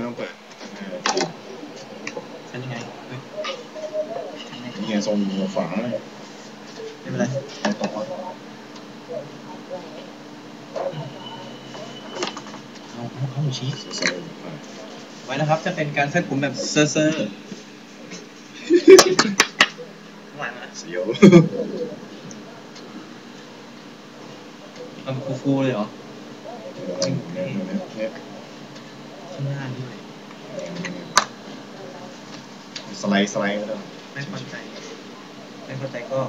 ไม่ต้องเปิดเออเป็นยังไงเฮ้ยทำไงนี่ไงทรงหัวฝาเลยไม่เป็นไรเอาต่อเอาเอาเอาชี้เซอร์ไว้นะครับ จะเป็นการเซ็ตผมแบบเซอร์เซอร์ข้างหลังนะเสียวเอาแบบฟูๆเลยเหรอ ข้างหน้าด้วยสไลด์สไลด์ก็ได้ไม่พอใจไม่พอใจก็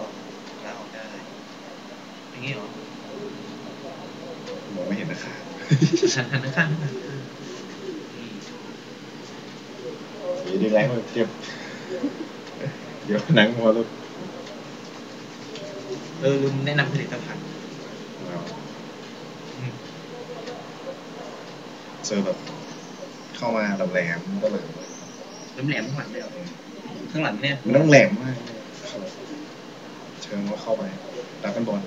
ลาออกได้อย่างงี้เหรอมองไม่เห็นนะคะหันหันข้างๆนี่สีดีแรงเลยเทียบเดี๋ยวหนังมัวลุกเออลืมแนะนำผลิตภัณฑ์อืมเจอแบบ เข้ามาแหลมๆก็หลังแหลมๆข้างหลังเลยเหรอข้างหลังเนี่ยมันต้องแหลมมากเชิญว่าเข้าไปดักกันบอล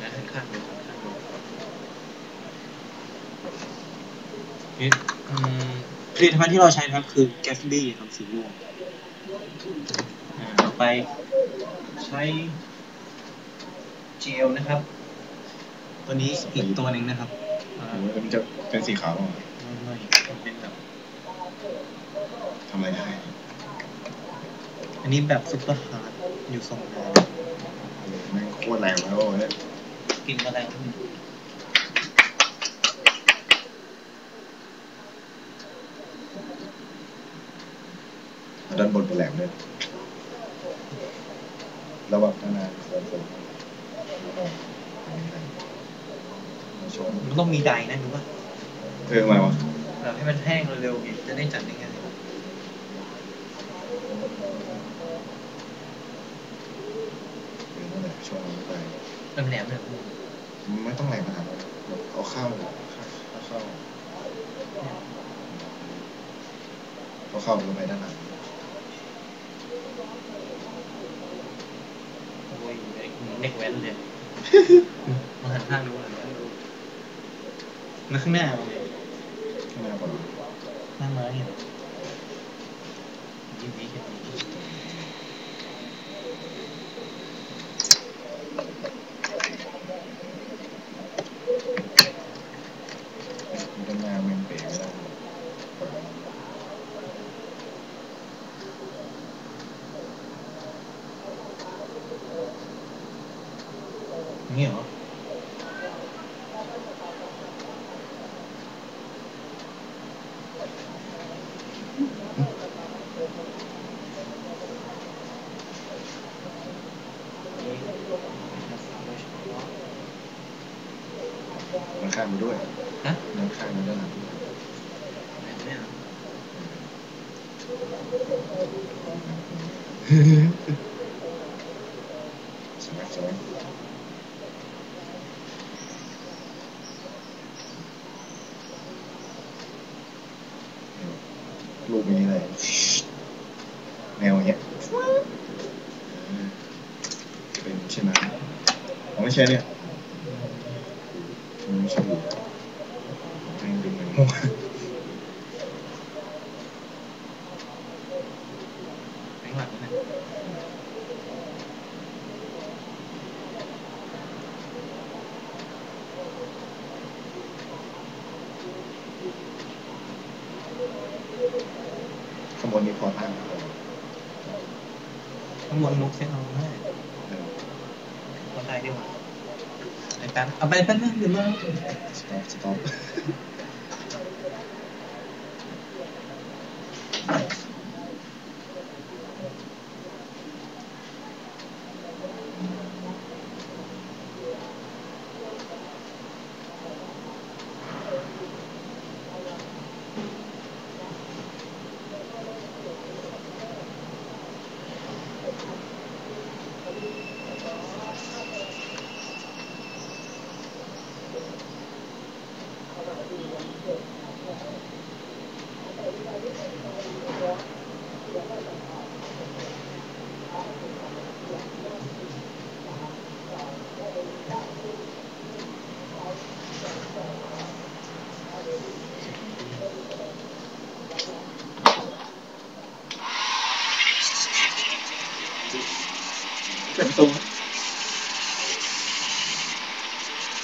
นะหันข้างดูหันข้างดูนี่อืมผลิตภัณฑ์ที่เราใช้นะครับคือ Gatsby ครับสีม่วงอ่า ต่อไปใช้เจลนะครับ ตัวนี้อีกตัวหนึ่งนะครับอ่าหรือว่ามันจะเป็นสีขาวหรอไม่ไม่มันเป็นแบบทำอะไรได้อันนี้แบบซุปเปอร์ฮาร์ดอยู่สองงานแม่งโคตรแรงแล้วเนี่ยกินอะไรก็ไม่รู้ ด้านบนเป็นแหลมเลยระวังข้างหน้าเสริมเสริมชมมันต้องมีไดนะรู้ป่ะเออมาวะแบบให้มันแห้งเร็วๆไงจะได้จัดได้ง่ายเออนั่นแหละช่วงนี้ไปมันแหลมเลยไม่ต้องแรงขนาดนั้นเอาเข้าเลยเข้าเข้าเอาเข้าลงไปด้านหลัง โอ้ย เด็กแว้นเลยมาหันข้างดูหันข้างดูแล้วข้างหน้ามันข้างหน้าก่อนหน้าไม้เนี่ยยิ้มดีแค่นี้ ด้านหน้ามันเป๋ไม่ได้ อย่างนี้เหรอมันข้างมาด้วยฮะมันข้างมาด้านหลังแบบเนี้ย ใช่ไหมใช่ไหม รูปนี้เลยแนวอย่างเงี้ยเป็นใช่ไหมอ๋อไม่ใช่เนี่ยไม่ใช่แม่งดึงมันมั่ว ข้างหลังนะ ข้างบนนี้พอตั้งข้างบนนุกเซ็ตเอาได้เออคนไทยดีกว่าไอ้แป๊บเอาไปแป๊บนึงเดี๋ยวมาสต็อปสต็อป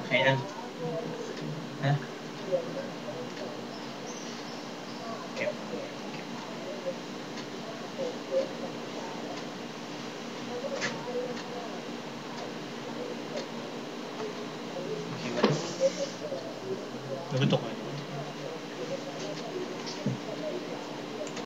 Okay lang. Ha? Okay. Okay ba? Nagutok ko